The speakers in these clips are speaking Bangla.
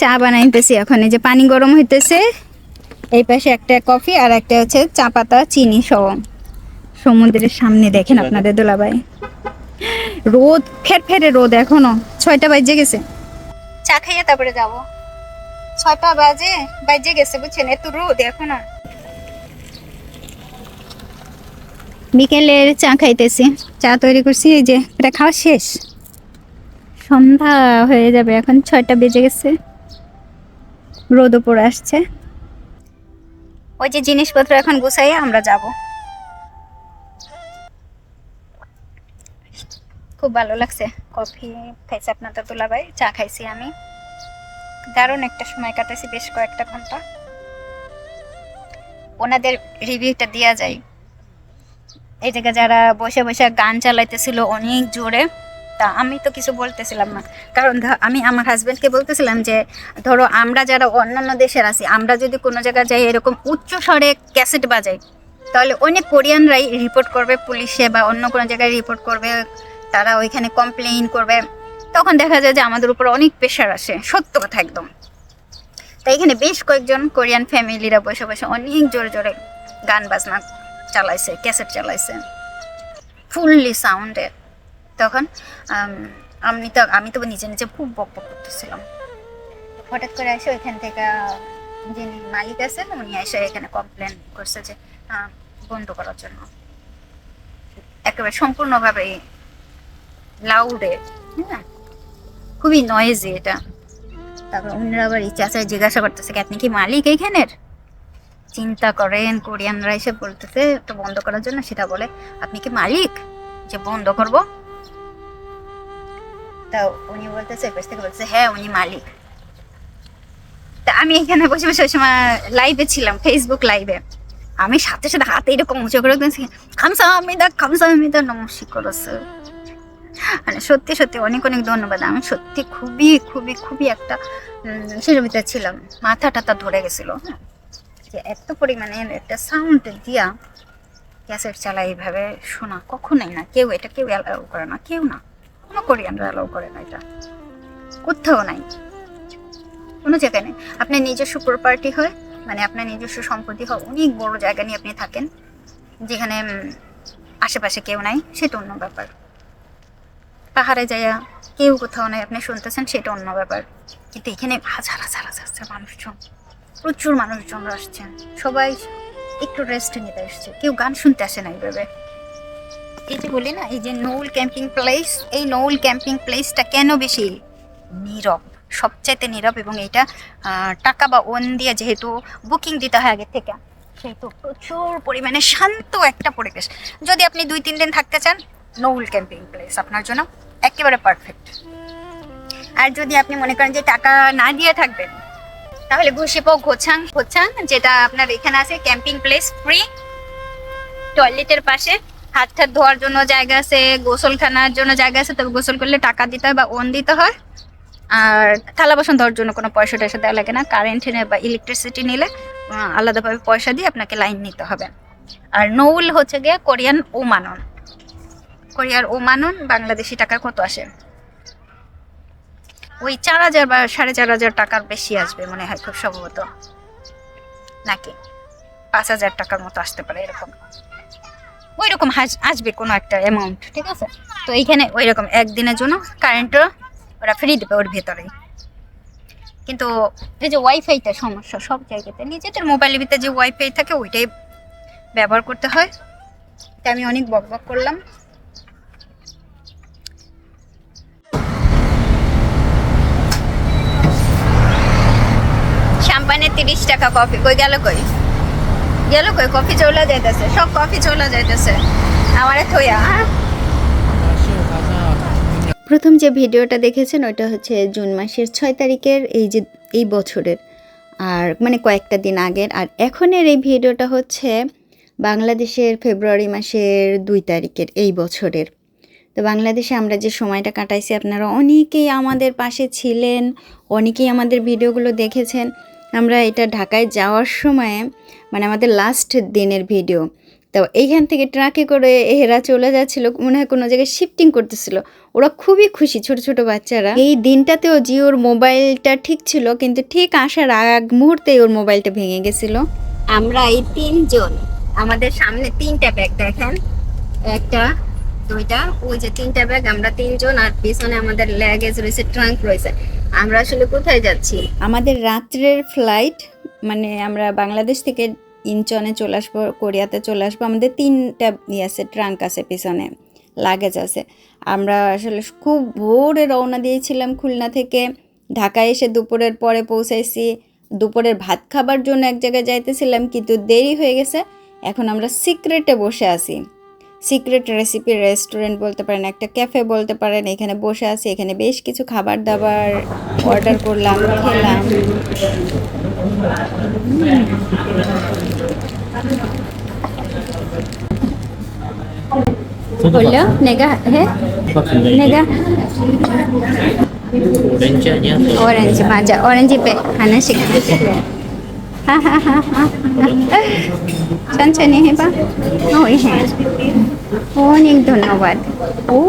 চা বানাইতেছি এখন, এই যে পানি গরম হইতেছে। এই পাশে একটা কফি আর একটা হচ্ছে চা পাতা, চিনি সহ। সমুদ্রের সামনে দেখেন আপনাদের দোলাবাই রোদ ফের ফেরে রোদ এখনও। ছয়টা বাজে গেছে। চা খাইয়ে তারপরে যাব। ছয়টা বাজে বাজে গেছে, বুঝছেন? এত রোদ এখনও বিকেলের চা খাইতেছি। চা তৈরি করছি, এই যে, এটা খাওয়া শেষ। সন্ধ্যা হয়ে যাবে, এখন ছয়টা বেজে গেছে। রোদও পড়ে আসছে। ওই যে জিনিসপত্র এখন গুছাইয়ে আমরা যাব। খুব ভালো লাগছে। কফি খাইছে আপনাদের তোলাবাই চা খাইছি আমি। দারুণ একটা সময় কাটাইছি বেশ কয়েকটা ঘণ্টা। ওনাদের রিভিউটা দেওয়া যায় এই জায়গায় যারা বসে বসে গান চালাইতেছিল অনেক জোরে। তা আমি তো কিছু বলতেছিলাম না। কারণ আমি আমার হাজব্যান্ডকে বলতেছিলাম যে, ধরো আমরা যারা অন্যান্য দেশের আছি, আমরা যদি কোনো জায়গায় যাই, এরকম উচ্চ স্বরে ক্যাসেট বাজাই, তাহলে অনেক কোরিয়ানরাই রিপোর্ট করবে, পুলিশে বা অন্য কোনো জায়গায় রিপোর্ট করবে, তারা ওইখানে কমপ্লেইন করবে। তখন দেখা যায় যে আমাদের উপর অনেক প্রেশার আসে, সত্য কথা একদম। তাই এখানে বেশ কয়েকজন কোরিয়ান ফ্যামিলিরা বসে বসে অনেক জোরে জোরে গান বাজনা চালাইছে, ক্যাসেট চালাইছে। ফুললি সাউন্ডে তখন, আমি তো আমি তো নিজে নিজে খুব বক বক করতেছিলাম। হঠাৎ করে এসে ওইখান থেকে, যিনি মালিক আছেন, উনি এসে এখানে কমপ্লেন করছে যে বন্ধ করার জন্য। একেবারে সম্পূর্ণভাবে লাউডে হ্যাঁ? খুবই নয়েজি এটা। তারপর অন্যরা আবার এই চাচাই জিজ্ঞাসা করতেছে কি, আপনি কি মালিক এইখানের চিন্তা করেন, কোরিয়ানরা এসে বলতেছে, এটা বন্ধ করার জন্য? সেটা বলে, আপনি কি মালিক? যে বন্ধ করব? তা উনি বলতেছে পাশ থেকে বলতেছে হ্যাঁ উনি মালিক। তা আমি এখানে বসে বসে ওই সময় লাইভে ছিলাম ফেসবুক লাইভে আমি সাথে সাথে হাতে এরকম উঁচু করে খামসা আমিদা খামসা আমিদা নমস্কার করেছে মানে সত্যি সত্যি অনেক অনেক ধন্যবাদ। আমি সত্যি খুবই খুবই খুবই একটা ভিতরে ছিলাম। মাথা টাথা ধরে গেছিল হ্যাঁ। যে এত পরিমাণে একটা সাউন্ড দিয়া ক্যাসেট চালাই এইভাবে শোনা কখনোই না। কেউ এটা কেউ অ্যালাউ করে না, কেউ না। কোনো কোরিয়ানরা অ্যালাউ করে না এটা। কোথাও নাই। কোনো জায়গায় নেই। আপনার নিজস্ব প্রপার্টি হয় মানে আপনার নিজস্ব সম্পত্তি হয়, অনেক বড় জায়গা নিয়ে আপনি থাকেন, যেখানে আশেপাশে কেউ নাই, সেটা অন্য ব্যাপার। পাহাড়ে যাইয়া কেউ কোথাও নাই, আপনি শুনতেছেন, সেটা অন্য ব্যাপার। কিন্তু এখানে হাজার হাজার হাজার হাজার মানুষজন, প্রচুর মানুষজন আসছেন। সবাই একটু রেস্ট নিতে আসছে কেউ গান শুনতে আসে না এইভাবে। এই যে বলি না, এই যে নৌল ক্যাম্পিং প্লেস এই নৌল ক্যাম্পিং প্লেসটা কেন বেশি নীরব? সবচাইতে নীরব এবং এটা টাকা বা ওন দিয়ে যেহেতু বুকিং দিতে হয় আগের থেকে, সেহেতু প্রচুর পরিমাণে শান্ত একটা পরিবেশ। যদি আপনি দুই, তিন দিন থাকতে চান নৌল ক্যাম্পিং প্লেস আপনার জন্য একেবারে পারফেক্ট আর যদি আপনি মনে করেন যে টাকা না দিয়ে থাকবেন, তাহলে ঘুষিপো ঘোছাং ঘোছাং, যেটা আপনার এখানে আছে ক্যাম্পিং প্লেস ফ্রি টয়লেটের পাশে। হাত টাত ধোয়ার জন্য জায়গা আছে, গোসলখানার জন্য জায়গা আছে, তবে গোসল করলে টাকা দিতে হয় বা ওন দিতে হয়। আর থালা বাসন ধোয়ার জন্য কোনো পয়সা টয়সা দেওয়া লাগে না। কারেন্ট বা ইলেকট্রিসিটি নিলে আলাদাভাবে পয়সা দিয়ে আপনাকে লাইন নিতে হবে। আর নৌল হচ্ছে গিয়ে কোরিয়ান ওমানন। কোরিয়ার ওমানন বাংলাদেশি টাকা কত আসে? ওই চার হাজার বা সাড়ে চার হাজার টাকার বেশি আসবে মনে হয় খুব সম্ভবত। নাকি? পাঁচ হাজার টাকার মতো আসতে পারে এরকম। ওই রকম আসবে কোনো একটা অ্যামাউন্ট ঠিক আছে? তো এইখানে ওই রকম একদিনের জন্য কারেন্টও ওরা ফ্রি দেবে ওর ভেতরেই। কিন্তু এই যে ওয়াইফাইটা সমস্যা সব জায়গাতে, নিজেদের মোবাইলের ভিতরে যে ওয়াইফাই থাকে ওইটাই ব্যবহার করতে হয়। তাই আমি অনেক বক বক করলাম। শ্যাম্পানের তিরিশ টাকা কফি কই গেল কই? গেল কই? কফি চলে যাইতেছে। সব কফি চলে যাইতেছে। আমারে হ্যাঁ প্রথম যে ভিডিওটা দেখেছেন, ওইটা হচ্ছে জুন মাসের ছয় তারিখের এই যে, এই বছরের। আর মানে কয়েকটা দিন আগের। আর এখনের এই ভিডিওটা হচ্ছে বাংলাদেশের ফেব্রুয়ারি মাসের দুই তারিখের এই বছরের। তো বাংলাদেশে আমরা যে সময়টা কাটাইছি, আপনারা অনেকেই আমাদের পাশে ছিলেন, অনেকেই আমাদের ভিডিওগুলো দেখেছেন। আমরা এটা ঢাকায় যাওয়ার সময় মানে আমাদের লাস্ট দিনের ভিডিও তো এইখান থেকে ট্রাকে করে এরা চলে যাচ্ছিল, মনে হয় কোনো জায়গায় শিফটিং করতেছিল। ওরা খুবই খুশি, ছোট ছোট বাচ্চারা। এই দিনটাতেও জিওর মোবাইলটা ঠিক ছিল, কিন্তু ঠিক আসার আগ মুহূর্তে ওর মোবাইলটা ভেঙে গেছিল। আমরা এই তিনজন, আমাদের সামনে তিনটা ব্যাগ দেখেন। একটা, দুইটা, ওই যে তিনটা ব্যাগ আমরা তিনজন আর পিছনে আমাদের ল্যাগেজ রয়েছে ট্রাঙ্ক রয়েছে। আমরা আসলে কোথায় যাচ্ছি? আমাদের রাত্রের ফ্লাইট মানে আমরা বাংলাদেশ থেকে ইনচনে চলে আসব, কোরিয়াতে চলে আসব। আমাদের তিনটা ইয়ে আছে, ট্রাঙ্ক আছে পিছনে লাগেজ আছে। আমরা আসলে খুব ভোরে রওনা দিয়েছিলাম খুলনা থেকে। ঢাকায় এসে দুপুরের পরে পৌঁছাইছি দুপুরের ভাত খাবার জন্য এক জায়গায় যাইতেছিলাম, কিন্তু দেরি হয়ে গেছে। এখন আমরা সিক্রেটে বসে আছি। সিক্রেট রেসিপি রেস্টুরেন্ট বলতে পারেন একটা ক্যাফে বলতে পারেন এখানে বসে আছি এখানে বেশ কিছু খাবার দাবার অর্ডার করলাম খেলাম बोलो नेगा है नेगा ऑरेंज माजा ऑरेंज पे खाना सीखा চঞ্চন Oh yeah. ও ይሄ অনেক ধন্যবাদ ও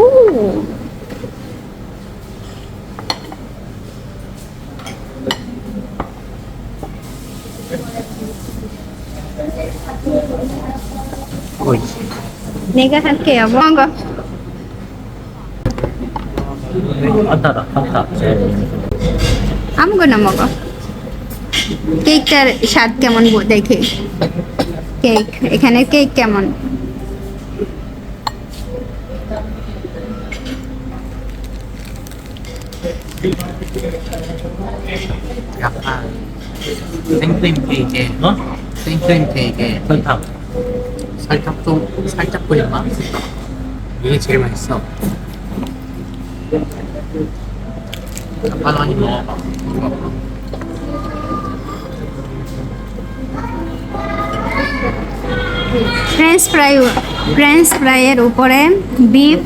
Oi. Nega halke abo. I'm gonna na mogo. কেকটার স্বাদ কেমন বো- দেখে কেক এখানে কেক কেমন 약간 생크림 케이크에 어? 생크림 케이크에 설탕. 설탕 좀 살짝 뿌린 맛. 이게 제일 맛있어. 잠깐 많이 먹어봐. 이거. ফ্রেঞ্চ ফ্রাই ফ্রেঞ্চ ফ্রাইয়ের উপরে বিফ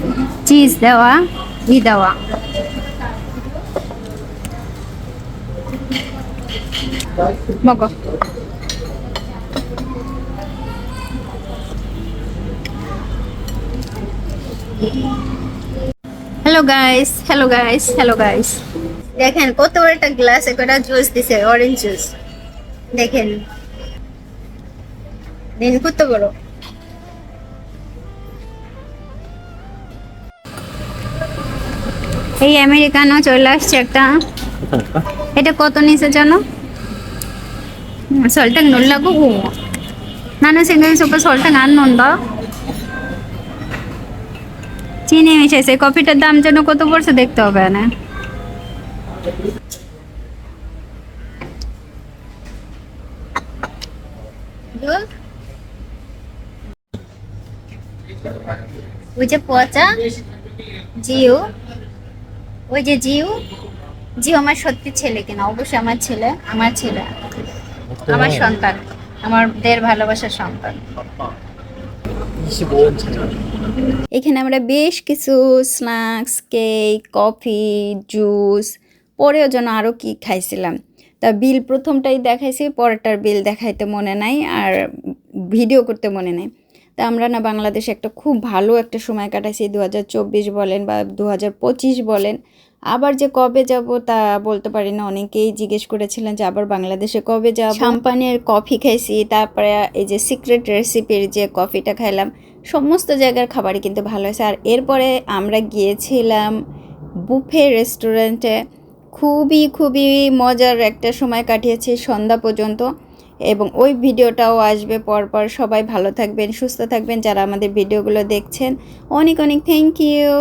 চিজ দেওয়া ই দেওয়া। Hello guys hello guys hello guys দেখেন কত একটা গ্লাস একটা জুস দিছে অরেঞ্জ জুস দেখেন। দিন কত বড়। এই আমেরিকানো চলে আসছে একটা। এটা কত নিচে জানো? সল্টা নুল্লাবু ನಾನು ಸಿಂಗಲ್ ಸ್ವಲ್ಪ ಸ್ವಲ್ಪ গান দাও। চিনি মিশাইছে, কফিটার দাম যেন কত পড়ছে দেখতে হবে না ওই যে পচা জিও। ওই যে জিউ জিউ আমার সত্যি ছেলে কিনা অবশ্যই আমার ছেলে আমার ছেলে আমার সন্তান আমাদের ভালোবাসার সন্তান। এখানে আমরা বেশ কিছু স্ন্যাক্স কেক কফি জুস পরেও যেন আরও কি খাইছিলাম। তা বিল প্রথমটাই দেখাইছি পরেরটার বিল দেখাইতে মনে নাই আর ভিডিও করতে মনে নাই। তা আমরা না বাংলাদেশে একটা খুব ভালো একটা সময় কাটাইছি দু হাজার চব্বিশ বলেন বা দু হাজার পঁচিশ বলেন। আবার যে কবে যাব তা বলতে পারি না, অনেকেই জিজ্ঞেস করেছিলেন যে আবার বাংলাদেশে কবে যাব। শাম্পানের কফি খাইছি, তারপরে এই যে সিক্রেট রেসিপির যে কফিটা খাইলাম, সমস্ত জায়গার খাবারই কিন্তু ভালো হয়েছে। আর এরপরে আমরা গিয়েছিলাম বুফে রেস্টুরেন্টে খুবই খুবই মজার একটা সময় কাটিয়েছি সন্ধ্যা পর্যন্ত। এবং ওই ভিডিওটাও আসবে পরপর। সবাই ভালো থাকবেন, সুস্থ থাকবেন যারা আমাদের ভিডিওগুলো দেখছেন। অনেক অনেক থ্যাংক ইউ